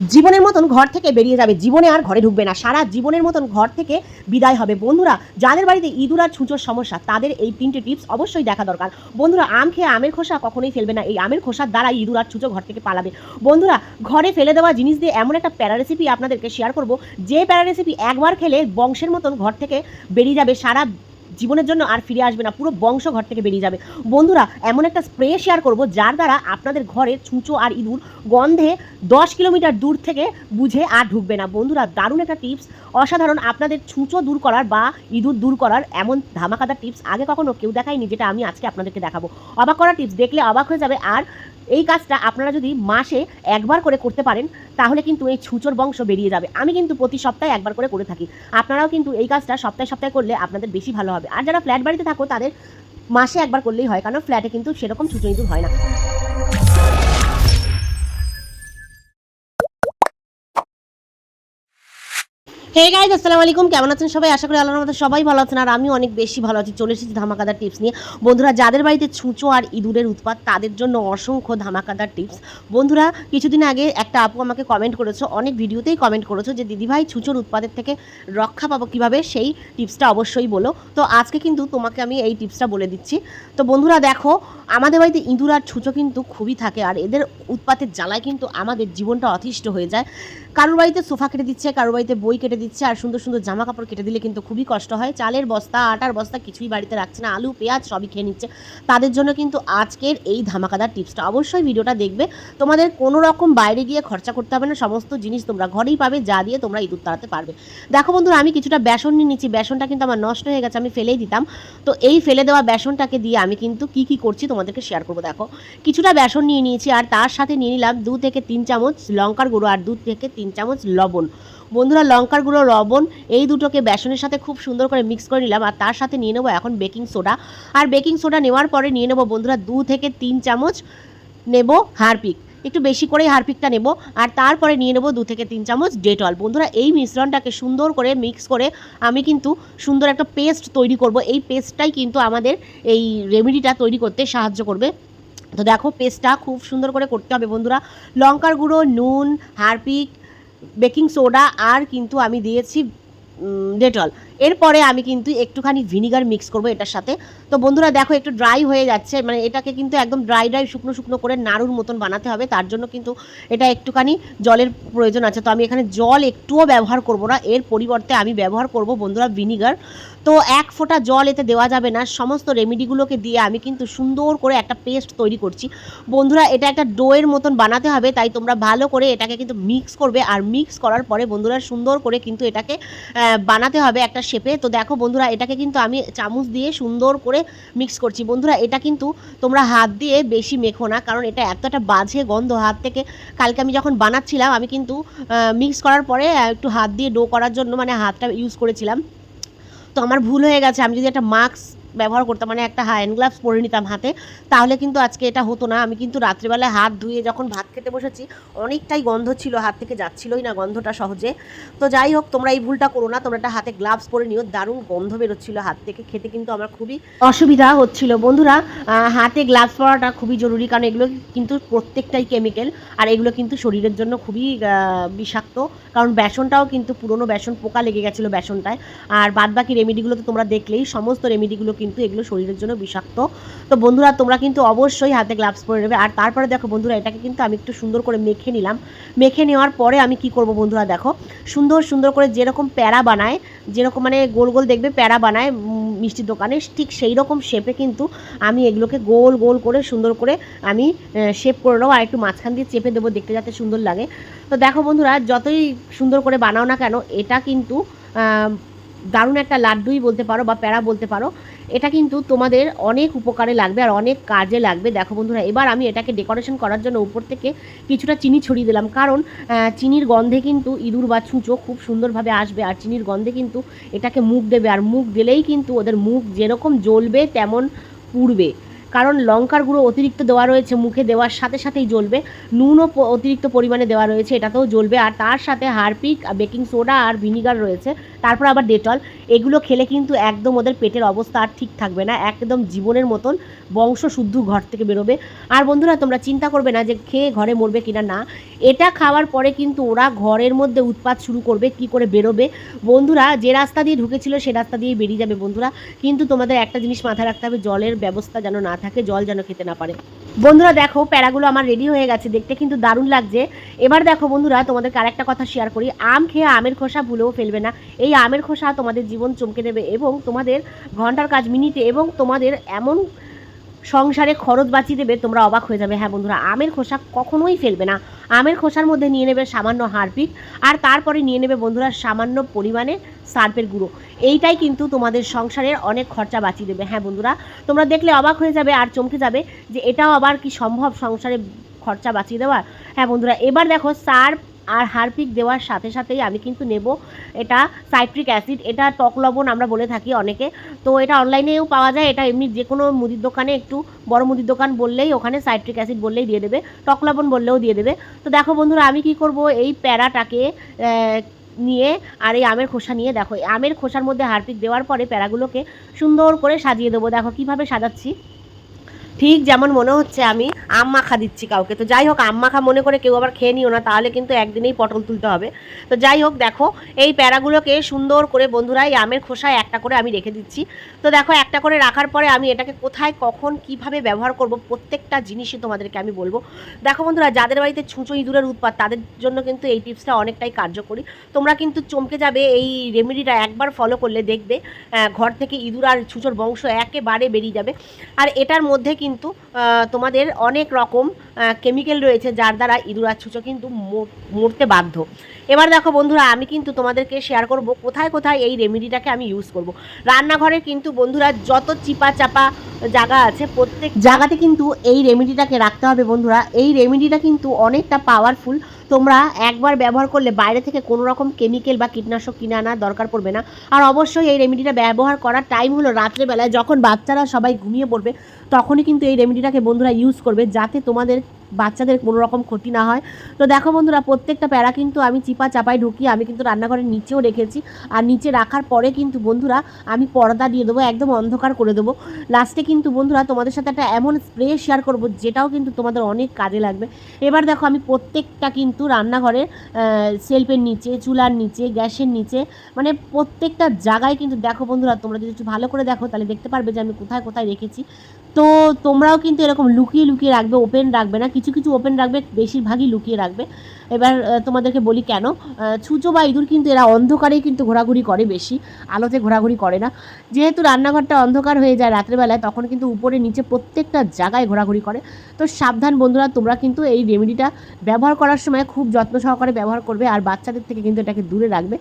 জীবনের মতন ঘর থেকে বেরিয়ে যাবে। জীবনে আর ঘরে ঢুকবে না। সারা জীবনের মতন ঘর থেকে বিদায় হবে। বন্ধুরা, যাদের বাড়িতে ইঁদুর আর ছুঁচোর সমস্যা, তাদের এই তিনটে টিপস অবশ্যই দেখা দরকার। বন্ধুরা, আম খেয়ে আমের খোসা কখনোই ফেলবে না। এই আমের খোসার দ্বারা ইঁদুর আর ছুঁচো ঘর থেকে পালাবে। বন্ধুরা, ঘরে ফেলে দেওয়া জিনিস দিয়ে এমন একটা প্যারা রেসিপি আপনাদেরকে শেয়ার করব। যে প্যারা রেসিপি একবার খেলে বংশের মতন ঘর থেকে বেরিয়ে যাবে। সারা জীবনের জন্য আর ফিরে আসবে না, পুরো বংশ ঘর থেকে বেরিয়ে যাবে। বন্ধুরা, এমন একটা স্প্রে শেয়ার করব যার দ্বারা আপনাদের ঘরে ছুঁচো আর ইঁদুর গন্ধে দশ কিলোমিটার দূর থেকে বুঝে আর ঢুকবে না। বন্ধুরা, দারুণ একটা টিপস অসাধারণ আপনাদের ছুঁচো দূর করার বা ইঁদুর দূর করার এমন ধামাকাদার টিপস আগে কখনো কেউ দেখায়নি, যেটা আমি আজকে আপনাদেরকে দেখাবো। অবাক করা টিপস দেখলে অবাক হয়ে যাবে আর এই কাজটা আপনারা যদি মাসে একবার করে করতে পারেন, তাহলে কিন্তু এই ছুঁচোর বংশ বেরিয়ে যাবে। আমি কিন্তু প্রতি সপ্তাহে একবার করে করে থাকি। আপনারাও কিন্তু এই কাজটা সপ্তাহে সপ্তাহে করলে আপনাদের বেশি ভালো হবে। আর যারা ফ্ল্যাট বাড়িতে থাকো, তাদের মাসে একবার করলেই হয়, কারণ ফ্ল্যাটে কিন্তু সেরকম ছুঁচো ইঁদুর হয় না। হে গাইজ আসসালামু আলাইকুম। কেমন আছেন সবাই? আশা করি আল্লাহর মধ্যে সবাই ভালো আছেন। আর আমি অনেক বেশি ভালো আছি। চলে এসেছি ধামাকাদার টিপস নিয়ে। বন্ধুরা, যাদের বাড়িতে ছুঁচো আর ইঁদুরের উৎপাত, তাদের জন্য অসংখ্য ধামাকাদার টিপস বন্ধুরা, কিছুদিন আগে একটা আপু আমাকে কমেন্ট করেছ, অনেক ভিডিওতেই কমেন্ট করেছ যে, দিদিভাই, ছুঁচোর উৎপাদের থেকে রক্ষা পাবো কীভাবে? সেই টিপসটা অবশ্যই বলো। তো আজকে কিন্তু তোমাকে আমি এই টিপসটা বলে দিচ্ছি। তো বন্ধুরা, দেখো, আমাদের বাড়িতে ইঁদুর আর ছুঁচো কিন্তু খুবই থাকে। আর এদের উৎপাতের জ্বালায় কিন্তু আমাদের জীবনটা অতিষ্ঠ হয়ে যায়। কারোর বাড়িতে সোফা কেটে দিচ্ছে, কারোর বাড়িতে বই কেটে দিচ্ছে, আর সুন্দর সুন্দর জামা কাপড় কেটে দিলে কিন্তু খুবই কষ্ট হয়। চালের বস্তা, আটার বস্তা কিছুই বাড়িতে রাখছে না, আলু, পেঁয়াজ সবই খেয়ে নিচ্ছে। তাদের জন্য কিন্তু আজকের এই ধামাকাদার টিপসটা অবশ্যই ভিডিওটা দেখবে। তোমাদের কোনো রকম বাইরে গিয়ে খরচা করতে হবে না, সমস্ত জিনিস তোমরা ঘরেই পাবে, যা দিয়ে তোমরা ইঁদুর তাড়াতে পারবে। দেখো বন্ধুরা, আমি কিছুটা বেসন নিয়ে নিচ্ছি, বেসনটা কিন্তু আমার নষ্ট হয়ে গেছে, আমি ফেলেই দিতাম। তো এই ফেলে দেওয়া বেসনটাকে দিয়ে আমি কিন্তু কি কি করছি তোমাদেরকে শেয়ার করব, দেখো। কিছুটা বেসন নিয়ে নিয়েছি, আর তার সাথে নিয়ে নিলাম দু থেকে তিন চামচ লঙ্কার গুঁড়ো, আর দু থেকে তিন চামচ লবণ। বন্ধুরা, লঙ্কার গুঁড়ো, লবণ, এই দুটোকে বেসনের সাথে খুব সুন্দর করে মিক্স করে নিলাম আর তার সাথে নিয়ে নেব এখন বেকিং সোডা আর বেকিং সোডা নেওয়ার পরে নিয়ে নেব বন্ধুরা দু থেকে তিন চামচ নেব হারপিক। একটু বেশি করেই হারপিকটা নেব আর তারপরে নিয়ে নেব দু থেকে তিন চামচ ডেটল বন্ধুরা, এই মিশ্রণটাকে সুন্দর করে মিক্স করে আমি কিন্তু সুন্দর একটা পেস্ট তৈরি করব। এই পেস্টটাই কিন্তু আমাদের এই রেমেডিটা তৈরি করতে সাহায্য করবে। তো দেখো পেস্টটা খুব সুন্দর করে করতে হবে বন্ধুরা। লঙ্কার গুঁড়ো, নুন, হারপিক বেকিং সোডা আর কিন্তু আমি দিয়েছি ডেটল। এরপরে আমি কিন্তু একটুখানি ভিনিগার মিক্স করব এটার সাথে। তো বন্ধুরা দেখো, একটু ড্রাই হয়ে যাচ্ছে মানে এটাকে কিন্তু একদম ড্রাই ড্রাই শুকনো শুকনো করে নাড়ুর মতন বানাতে হবে। তার জন্য কিন্তু এটা একটুখানি জলের প্রয়োজন আছে। তো আমি এখানে জল একটুও ব্যবহার করব না। এর পরিবর্তে আমি ব্যবহার করব বন্ধুরা ভিনিগার। তো এক ফোঁটা জল এতে দেওয়া যাবে না। সমস্ত রেমেডিগুলোকে দিয়ে আমি কিন্তু সুন্দর করে একটা পেস্ট তৈরি করছি। বন্ধুরা, এটা একটা ডোয়ের মতন বানাতে হবে, তাই তোমরা ভালো করে এটাকে কিন্তু মিক্স করবে। আর মিক্স করার পরে বন্ধুরা, সুন্দর করে কিন্তু এটাকে বানাতে হবে একটা শেপে তো দেখো বন্ধুরা, এটাকে কিন্তু আমি চামচ দিয়ে সুন্দর করে মিক্স করছি। বন্ধুরা, এটা কিন্তু তোমরা হাত দিয়ে বেশি মেখো না, কারণ এটা এত একটা বাজে গন্ধ। হাত থেকে কালকে আমি যখন বানাচ্ছিলাম, আমি কিন্তু মিক্স করার পরে একটু হাত দিয়ে ডো করার জন্য মানে হাতটা ইউজ করেছিলাম। তো আমার ভুল হয়ে গেছে। আমি যদি একটা মাস্ক ব্যবহার করতাম মানে একটা হ্যান্ড গ্লাভস পরে নিতাম হাতে। তাহলে কিন্তু আজকে এটা হতো না। আমি কিন্তু রাত্রিবেলায় হাত ধুয়ে যখন ভাত খেতে বসেছি, অনেকটাই গন্ধ ছিল, হাত থেকে যাচ্ছিলই না গন্ধটা সহজে। তো যাই হোক, তোমরা এই ভুলটা করো না, তোমরা একটা হাতে গ্লাভস পরে নিও। দারুণ গন্ধ বেরোচ্ছিল হাত থেকে। খেতে কিন্তু আমার খুবই অসুবিধা হচ্ছিল। বন্ধুরা হাতে গ্লাভস পরাটা খুবই জরুরি, কারণ এগুলো কিন্তু প্রত্যেকটাই কেমিক্যাল আর এগুলো কিন্তু শরীরের জন্য খুবই বিষাক্ত। কারণ বেসনটাও কিন্তু পুরনো বেসন পোকা লেগে গেছিল বেসনটায়। আর বাদবাকি রেমেডিগুলো তো তোমরা দেখলেই, সমস্ত রেমেডিগুলো কিন্তু এগুলো শরীরের জন্য বিষাক্ত। তো বন্ধুরা, তোমরা কিন্তু অবশ্যই হাতে গ্লাভস পরে নেবে। আর তারপরে দেখো বন্ধুরা, এটাকে কিন্তু আমি একটু সুন্দর করে মেখে নিলাম। মেখে নেওয়ার পরে আমি কি করব বন্ধুরা, দেখো। সুন্দর সুন্দর করে যেরকম প্যারা বানায়, যেরকম মানে গোল গোল দেখবে প্যারা বানায় মিষ্টির দোকানে, ঠিক সেই রকম শেপে কিন্তু আমি এগুলোকে গোল গোল করে সুন্দর করে আমি শেপ করে নেব। আর একটু মাঝখান দিয়ে চেপে দেবো, দেখতে যাতে সুন্দর লাগে। তো দেখো বন্ধুরা, যতই সুন্দর করে বানাও না কেন, এটা কিন্তু দারুণ একটা লাড্ডুই বলতে পারো বা প্যারা বলতে পারো, এটা কিন্তু তোমাদের অনেক উপকারে লাগবে আর অনেক কাজে লাগবে। দেখো বন্ধুরা, এবার আমি এটাকে ডেকোরেশন করার জন্য উপর থেকে কিছুটা চিনি ছড়িয়ে দিলাম। কারণ চিনির গন্ধে কিন্তু ইঁদুর বা ছুঁচো খুব সুন্দরভাবে আসবে আর চিনির গন্ধে কিন্তু এটাকে মুখ দেবে আর মুখ দিলেই কিন্তু ওদের মুখ যেরকম জ্বলবে তেমন পুড়বে। কারণ লঙ্কার গুঁড়ো অতিরিক্ত দেওয়া রয়েছে, মুখে দেওয়ার সাথে সাথেই জ্বলবে। নুনও অতিরিক্ত পরিমাণে দেওয়া রয়েছে, এটাতেও জ্বলবে। আর তার সাথে হারপিক, বেকিং সোডা আর ভিনিগার রয়েছে। তারপর আবার ডেটল। এগুলো খেলে কিন্তু একদম ওদের পেটের অবস্থা আর ঠিক থাকবে না। একদম জীবনের মতন বংশ শুদ্ধ ঘর থেকে বেরোবে। আর বন্ধুরা, তোমরা চিন্তা করবে না যে খেয়ে ঘরে মরবে কিনা না। এটা খাওয়ার পরে কিন্তু ওরা ঘরের মধ্যে উৎপাত শুরু করবে, কি করে বেরোবে। বন্ধুরা, যে রাস্তা দিয়ে ঢুকেছিল সে রাস্তা দিয়ে বেরিয়ে যাবে বন্ধুরা। কিন্তু তোমাদের একটা জিনিস মাথায় রাখতে হবে, জলের ব্যবস্থা যেন না থাকে, জল যেন খেতে না পারে। বন্ধুরা দেখো, প্যারাগুলো আমার রেডি হয়ে গেছে, দেখতে কিন্তু দারুণ লাগছে। এবার দেখো বন্ধুরা, তোমাদেরকে আরেকটা কথা শেয়ার করি। আম খেয়ে আমের খোসা ভুলেও ফেলবে না। এই আমের খোসা তোমাদের জীবন চমকে দেবে এবং তোমাদের ঘণ্টার কাজ মিনিটে এবং তোমাদের এমন সংসারে খরচ বাঁচিয়ে দেবে, তোমরা অবাক হয়ে যাবে। হ্যাঁ বন্ধুরা, আমের খোসা কখনোই ফেলবে না। আমের খোসার মধ্যে নিয়ে নেবে সামান্য হারপিক আর তারপরে নিয়ে নেবে বন্ধুরা সামান্য পরিমাণে সার্পের গুঁড়ো। এইটাই কিন্তু তোমাদের সংসারের অনেক খরচা বাঁচিয়ে দেবে। হ্যাঁ বন্ধুরা, তোমরা দেখলে অবাক হয়ে যাবে আর চমকে যাবে যে এটাও আবার কি সম্ভব সংসারে খরচা বাঁচিয়ে দেওয়ার? হ্যাঁ বন্ধুরা, এবার দেখো সার্প আর হারপিক দেওয়ার সাথে সাথেই আমি কিন্তু নেব এটা সাইট্রিক অ্যাসিড, এটা টক লবণ আমরা বলে থাকি অনেকে। তো এটা অনলাইনেও পাওয়া যায়, এটা এমনি যে কোনো মুদির দোকানে একটু বড় মুদির দোকান বললেই ওখানে সাইট্রিক অ্যাসিড বললেই দিয়ে দেবে, টক লবণ বললেও দিয়ে দেবে। তো দেখো বন্ধুরা, আমি কি করব? এই প্যারাটাকে নিয়ে আর এই আমের খোসা নিয়ে দেখো, আমের খোসার মধ্যে হারপিক দেওয়ার পরে প্যারাগুলোকে সুন্দর করে সাজিয়ে দেবো। দেখো কীভাবে সাজাচ্ছি। ঠিক যেমন মনে হচ্ছে আমি আম মাখা দিচ্ছি কাউকে। তো যাই হোক আম মাখা মনে করে কেউ আবার খেয়ে নিও না, তাহলে কিন্তু একদিনেই পটল তুলতে হবে। তো যাই হোক, দেখো, এই প্যারাগুলোকে সুন্দর করে বন্ধুরা, এই আমের খোসায় একটা করে আমি রেখে দিচ্ছি। তো দেখো, একটা করে রাখার পরে আমি এটাকে কোথায়, কখন, কীভাবে ব্যবহার করব, প্রত্যেকটা জিনিসই তোমাদেরকে আমি বলব। দেখো বন্ধুরা, যাদের বাড়িতে ছুঁচো ইঁদুরের উৎপাত, তাদের জন্য কিন্তু এই টিপসটা অনেকটাই কার্যকরী। তোমরা কিন্তু চমকে যাবে, এই রেমেডিটা একবার ফলো করলে দেখবে ঘর থেকে ইঁদুর আর ছুঁচোর বংশ একেবারে বেরিয়ে যাবে। আর এটার মধ্যে কিন্তু আহ, তোমাদের অনেক রকম কেমিক্যাল রয়েছে যার দ্বারা ইঁদুর ছুঁচো কিন্তু মর- মরতে বাধ্য। এবার দেখো বন্ধুরা আমি কিন্তু তোমাদেরকে শেয়ার করব কোথায় কোথায় এই রেমেডিটাকে আমি ইউজ করব। রান্নাঘরে কিন্তু বন্ধুরা যত চিপা চাপা জায়গা আছে প্রত্যেক জায়গাতে কিন্তু এই রেমেডিটাকে রাখতে হবে বন্ধুরা। এই রেমেডিটা কিন্তু অনেকটা পাওয়ারফুল তোমরা একবার ব্যবহার করলে বাইরে থেকে কোনো রকম কেমিক্যাল বা কীটনাশক কিনে আনার দরকার পড়বে না। আর অবশ্যই এই রেমেডিটা ব্যবহার করার টাইম হলো রাত্রেবেলায়। যখন বাচ্চারা সবাই ঘুমিয়ে পড়বে, তখনই কিন্তু এই রেমেডিটাকে বন্ধুরা ইউজ করবে, যাতে তোমাদের বাচ্চাদের কোনো রকম ক্ষতি না হয়। তো দেখো বন্ধুরা, প্রত্যেকটা প্যারা কিন্তু আমি চিপা চাপায় ঢুকিয়ে আমি কিন্তু রান্নাঘরের নিচেও রেখেছি। আর নিচে রাখার পরে কিন্তু বন্ধুরা, আমি পর্দা দিয়ে দেবো, একদম অন্ধকার করে দেবো। লাস্টে কিন্তু বন্ধুরা, তোমাদের সাথে একটা এমন স্প্রে শেয়ার করব, যেটাও কিন্তু তোমাদের অনেক কাজে লাগবে। এবার দেখো, আমি প্রত্যেকটা কিন্তু রান্নাঘরের সেলফের নিচে, চুলার নিচে, গ্যাসের নিচে মানে প্রত্যেকটা জায়গায় কিন্তু দেখো বন্ধুরা, তোমরা যদি একটু ভালো করে দেখো, তাহলে দেখতে পারবে যে আমি কোথায় কোথায় রেখেছি। তো তোমরাও কিন্তু এরকম লুকিয়ে লুকিয়ে রাখবে ওপেন রাখবে না, কিছু কিছু ওপেন রাখবে, বেশিরভাগই লুকিয়ে রাখবে। এবার তোমাদেরকে বলি কেন? ছুঁচো বা ইঁদুর কিন্তু এরা অন্ধকারেই কিন্তু ঘোরাঘুরি করে বেশি, আলোতে ঘোরাঘুরি করে না। যেহেতু রান্নাঘরটা অন্ধকার হয়ে যায় রাত্রেবেলায়, তখন কিন্তু উপরে নিচে প্রত্যেকটা জায়গায় ঘোরাঘুরি করে। তো সাবধান বন্ধুরা, তোমরা কিন্তু এই রেমেডিটা ব্যবহার করার সময় খুব যত্ন সহকারে ব্যবহার করবে আর বাচ্চাদের থেকে কিন্তু এটাকে দূরে রাখবে।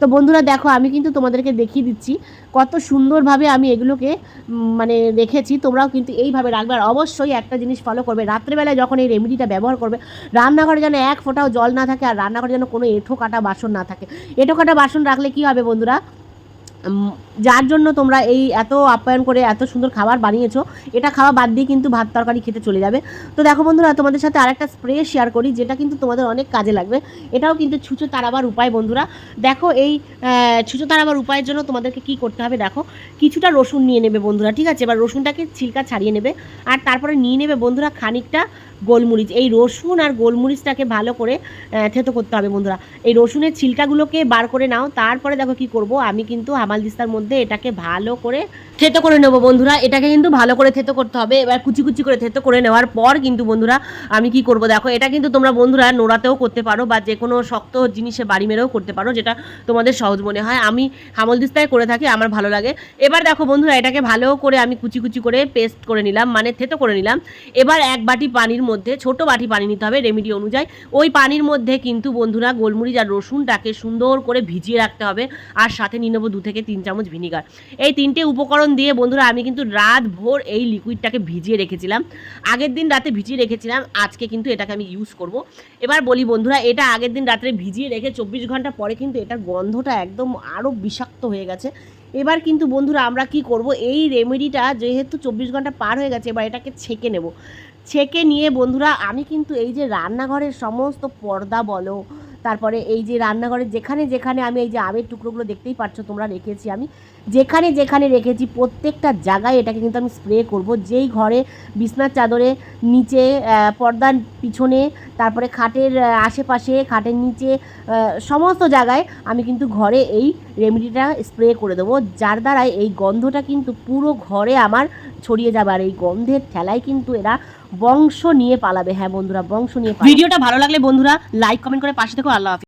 তো বন্ধুরা, দেখো, আমি কিন্তু তোমাদেরকে দেখিয়ে দিচ্ছি কত সুন্দরভাবে আমি এগুলোকে মানে রেখেছি। তোমরাও কিন্তু এইভাবে রাখবে। আর অবশ্যই একটা জিনিস ফলো করবে, রাত্রেবেলায় যখন এই রেমেডিটা ব্যবহার করবে, রান্নাঘরে যেন এক ফোঁটাও জল না থাকে আর রান্নাঘরে যেন কোনো এঁঠো কাটা বাসন না থাকে। এঁঠো কাটা বাসন রাখলে কি হবে বন্ধুরা? যার জন্য তোমরা এই এত আপ্যায়ন করে এত সুন্দর খাবার বানিয়েছো, এটা খাওয়া বাদ দিয়ে কিন্তু ভাত তরকারি খেতে চলে যাবে। তো দেখো বন্ধুরা, তোমাদের সাথে আরেকটা স্প্রে শেয়ার করি, যেটা কিন্তু তোমাদের অনেক কাজে লাগবে। এটাও কিন্তু ছুঁচো তারাবার উপায় বন্ধুরা। দেখো এই ছুঁচো তাড়াবার উপায়ের জন্য তোমাদেরকে কি করতে হবে দেখো। কিছুটা রসুন নিয়ে নেবে বন্ধুরা, ঠিক আছে? এবার রসুনটাকে ছিলকা ছাড়িয়ে নেবে, আর তারপরে নিয়ে নেবে বন্ধুরা খানিকটা গোলমরিচ। এই রসুন আর গোলমরিচটাকে ভালো করে থেতো করতে হবে বন্ধুরা। এই রসুনের ছিলকাগুলোকে বার করে নাও, তারপরে দেখো কি করব। আমি কিন্তু হামালদিস্তার মধ্যে এটাকে ভালো করে থেতো করে নেব বন্ধুরা। এটাকে কিন্তু ভালো করে থেতো করতে হবে। এবার কুচি কুচি করে থেতো করে নেওয়ার পর কিন্তু বন্ধুরা, আমি কি করব? দেখো, এটা কিন্তু তোমরা বন্ধুরা নোড়াতেও করতে পারো বা যে কোনো শক্ত জিনিসে বাড়ি মেরেও করতে পারো, যেটা তোমাদের সহজ মনে হয়। আমি হামলদিস্তায় করে থাকি, আমার ভালো লাগে। এবার দেখো বন্ধুরা, এটাকে ভালো করে আমি কুচি কুচি করে পেস্ট করে নিলাম মানে থেতো করে নিলাম। এবার এক বাটি পানির মধ্যে ছোট বাটি পানি নিতে হবে রেমিডি অনুযায়ী। ওই পানির মধ্যে কিন্তু বন্ধুরা গোলমরিচ আর রসুনটাকে সুন্দর করে ভিজিয়ে রাখতে হবে আর সাথে নিয়ে নেব দু থেকে তিন চামচ ভিনিগার। এই তিনটে উপকরণ দিয়ে বন্ধুরা আমি কিন্তু রাত ভোর এই লিকুইডটাকে ভিজিয়ে রেখেছিলাম। আগের দিন রাতে ভিজিয়ে রেখেছিলাম, আজকে কিন্তু এটাকে আমি ইউজ করব। এবার বলি বন্ধুরা, এটা আগের দিন রাত্রে ভিজিয়ে রেখে চব্বিশ ঘণ্টা পরে কিন্তু এটার গন্ধটা একদম আরও বিষাক্ত হয়ে গেছে। এবার কিন্তু বন্ধুরা আমরা কি করব, এই রেমেডিটা যেহেতু চব্বিশ ঘণ্টা পার হয়ে গেছে, এবার এটাকে ছেঁকে নেব। ছেঁকে নিয়ে, বন্ধুরা, আমি কিন্তু এই যে রান্নাঘরের সমস্ত পর্দা বলো, তারপরে এই যে রান্নাঘরে যেখানে যেখানে আমি এই যে আমের টুকরোগুলো দেখতেই পাচ্ছ, তোমরা রেখেছি আমি, যেখানে যেখানে রেখেছি, প্রত্যেকটা জায়গায় এটাকে কিন্তু আমি স্প্রে করব। যেই ঘরে বিছনার চাদরে নিচে পর্দার পিছনে, তারপরে খাটের আশেপাশে, খাটের নিচে সমস্ত জায়গায় আমি কিন্তু ঘরে এই রেমেডিটা স্প্রে করে দেবো। যার দ্বারাই এই গন্ধটা কিন্তু পুরো ঘরে আমার ছড়িয়ে যাবে, আর এই গন্ধের ঠেলায় কিন্তু এরা বংশ নিয়ে পালাবে। হ্যাঁ বন্ধুরা, বংশ নিয়ে ভিডিওটা ভালো লাগলে বন্ধুরা লাইক কমেন্ট করে পাশে থেকো। আল্লাহ